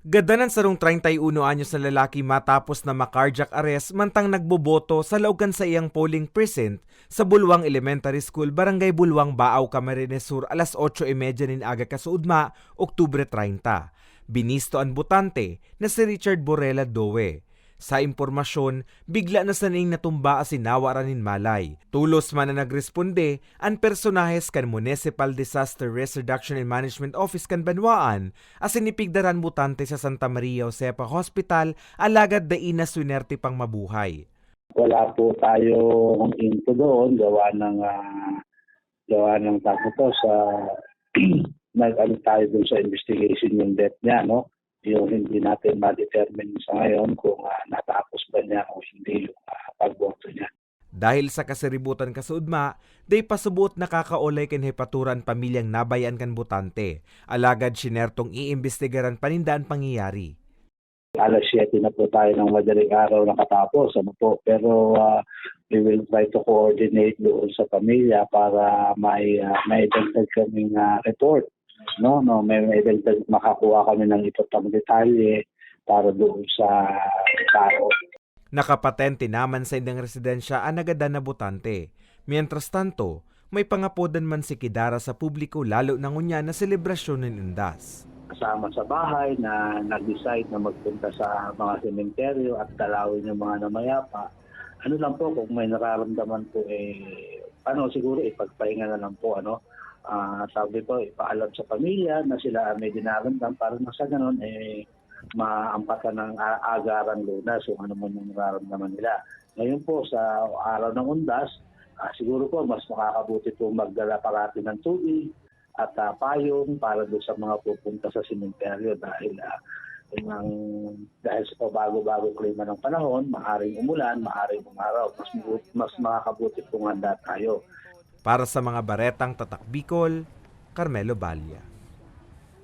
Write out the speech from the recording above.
Gadanan sarong 31 anyos na lalaki matapos na makardiac arrest mantang nagboboto sa laugan sa iyang polling precinct sa Bulwang Elementary School, Barangay Bulwang, Baaw, Camarines Sur, alas 8.30 nin aga kasuudma, Oktubre 30. Binisto ang butante na si Richard Borrella Doe. Sa impormasyon, bigla na saning natumba ang sinawa ranin malay. Tulos man na nagresponde ang personahes kan Municipal Disaster Risk Reduction and Management Office kan Banwaan as sinipigdaran butante sa Santa Maria Josepa Hospital alagad da ina swinerte pang mabuhay. wala po tayong info doon gawa ng ah, gawa ng tako to sa nag-ano tayo doon sa investigation yung death niya no yung hindi natin ma-determine sa ngayon kung ah, natapos ba niya o hindi yung ah, pagboto niya. Dahil sa kaseributan kasuudma, day pasubot nakakaolay ken hepaturan pamilyang nabayan kan butante. Alagad sinertong iimbestigaran panindaan pangyayari. Alas 7 na po tayo ng madaling araw nakatapos ano po pero ah, we will try to coordinate doon sa pamilya para may uh, may dagdag kaming ah, report no no may, may dagdag makakuha kami ng iba't detalye para doon sa tao Nakapatente naman sa indang residensya ang nagada na butante. Mientras tanto, may pangapodan man si Kidara sa publiko lalo na ngunya na selebrasyon ng Indas. kasama sa bahay na nag-decide na magpunta sa mga sementeryo at dalawin yung mga namayapa. Ano lang po, kung may nararamdaman po, eh, ano siguro, ipagpahinga na lang po, ano, Ah, sabi ko, ipaalam sa pamilya na sila may dinaramdam para na sa ganun, eh, maampatan ng a- agaran lunas kung ano man yung nararamdaman nila. Ngayon po, sa araw ng undas, ah, siguro po, mas makakabuti po magdala parati ng tubig, at ah, payong para doon sa mga pupunta sa sementeryo dahil ah, yun ang dahil sa pabago-bago klima ng panahon, maaring umulan, maaring umaraw, mas mas makakabuti kung handa tayo. Para sa mga baretang tatak Bicol, Carmelo Balya.